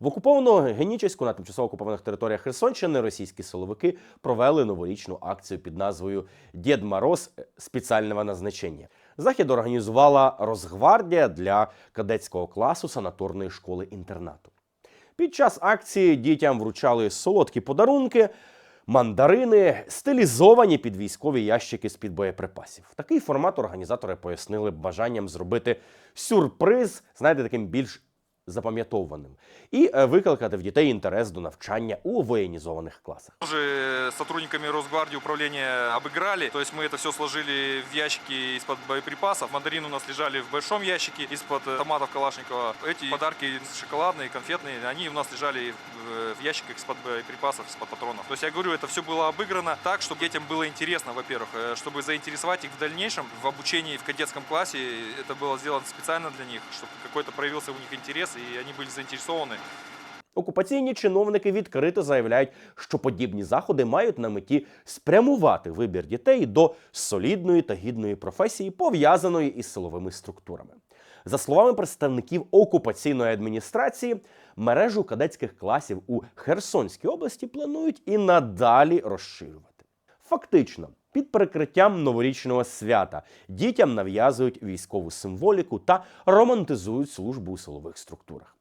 В окупованому Генічеську на тимчасово окупованих територіях Херсонщини російські силовики провели новорічну акцію під назвою Дід Мороз спеціального назначення. Захід організувала Росгвардія для кадетського класу санаторної школи інтернату. Під час акції дітям вручали солодкі подарунки, мандарини, стилізовані під військові ящики з-під боєприпасів. Такий формат організатори пояснили бажанням зробити сюрприз, знаєте, таким більш запам'ятованим, і е, викликати в дітей інтерес до навчання у воєнізованих класах. Уже с сотрудниками Росгвардии управления обыграли. То есть мы это все сложили в ящики из-под боеприпасов. Мандарины у нас лежали в большом ящике из-под э, томатов Калашникова. Эти подарки шоколадные, конфетные, они у нас лежали в- в ящиках из-под боеприпасов, из-под патронов. То есть я говорю, это все было обыграно так, чтобы детям было интересно, во-первых, э, чтобы заинтересовать их в дальнейшем в обучении в кадетском классе. Это было сделано специально для них, чтобы какой-то проявился у них интерес, и они были заинтересованы. Окупаційні чиновники відкрито заявляють, що подібні заходи мають на меті спрямувати вибір дітей до солідної та гідної професії, пов'язаної із силовими структурами. За словами представників окупаційної адміністрації, мережу кадетських класів у Херсонській області планують і надалі розширювати. Фактично, під прикриттям новорічного свята дітям нав'язують військову символіку та романтизують службу у силових структурах.